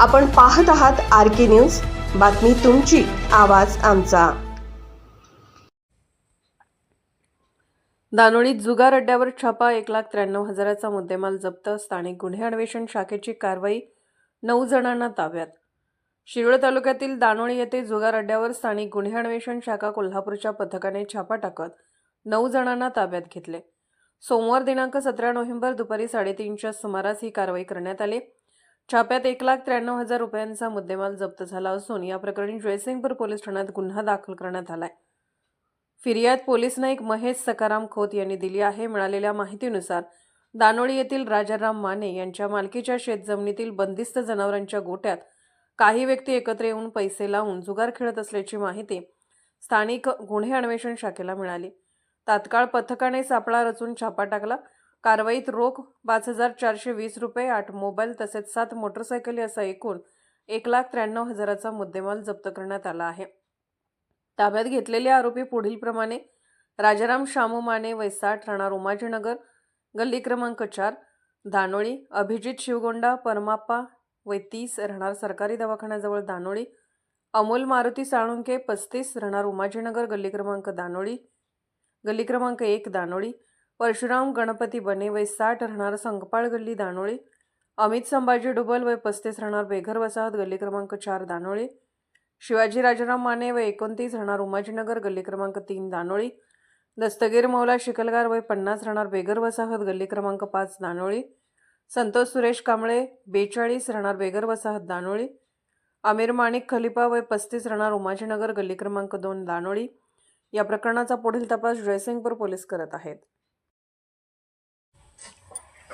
आपण पाहत आहात आर के न्यूज. बातमी तुमची आवाज आमचा. दानोळीत जुगार अड्ड्यावर छापा एक लाख त्र्याण्णव हजाराचा मुद्देमाल जप्त स्थानिक गुन्हे अन्वेषण शाखेची कारवाई नऊ जणांना ताब्यात. शिरोळ तालुक्यातील दानोळी येथे जुगार अड्ड्यावर स्थानिक गुन्हे अन्वेषण शाखा कोल्हापूरच्या पथकाने छापा टाकत नऊ जणांना ताब्यात घेतले. सोमवार दिनांक सतरा नोव्हेंबर दुपारी साडेतीनच्या सुमारास ही कारवाई करण्यात आली. छाप्यात एक लाख त्र्याण्णव हजार रुपयांचा मुद्देमाल जप्त झाला असून या प्रकरणी जयसिंगपूर पोलीस ठाण्यात गुन्हा दाखल करण्यात आलाय. फिर्याद पोलीस नाईक महेश सकाराम खोत यांनी दिली आहे. मिळालेल्या माहितीनुसार दानोळी येथील राजाराम माने यांच्या मालकीच्या शेतजमिनीतील बंदिस्त जनावरांच्या गोट्यात काही व्यक्ती एकत्र येऊन पैसे लावून जुगार खेळत असल्याची माहिती स्थानिक गुन्हे अन्वेषण शाखेला मिळाली. तात्काळ पथकाने सापळा रचून छापा टाकला. कारवाईत रोख पाच हजार चारशे वीस रुपये आठ मोबाईल तसेच सात मोटरसायकली असा एकूण एक लाख त्र्याण्णव हजाराचा मुद्देमाल जप्त करण्यात आला आहे. ताब्यात घेतलेले आरोपी पुढीलप्रमाणे राजाराम शामू माने वैसाठ राणा राहणार गल्ली क्रमांक चार दानोळी अभिजित शिवगोंडा परमाप्पा वैतीस राहणार सरकारी दवाखान्याजवळ दानोळी अमोल मारुती साळुंके पस्तीस राहणार उमाजीनगर गल्ली क्रमांक दानोळी गल्ली क्रमांक एक दानोळी परशुराम गणपती बने वय साठ राहणार संकपाळ गल्ली दानोळी. अमित संभाजी डुबल वय पस्तीस राहणार बेघर वसाहत गल्ली क्रमांक चार दानोळी. शिवाजी राजाराम माने वय एकोणतीस राहणार उमाजीनगर गल्ली क्रमांक तीन दानोळी. दस्तगीर मौला शिकलगार वय पन्नास राहणार बेघर वसाहत गल्ली क्रमांक पाच दानोळी. संतोष सुरेश कांबळे बेचाळीस राहणार बेघर वसाहत दानोळी. आमिर माणिक खलिपा वय पस्तीस राहणार उमाजीनगर गल्ली क्रमांक दोन दानोळी. या प्रकरणाचा पुढील तपास जयसिंगपूर पोलीस करत आहेत.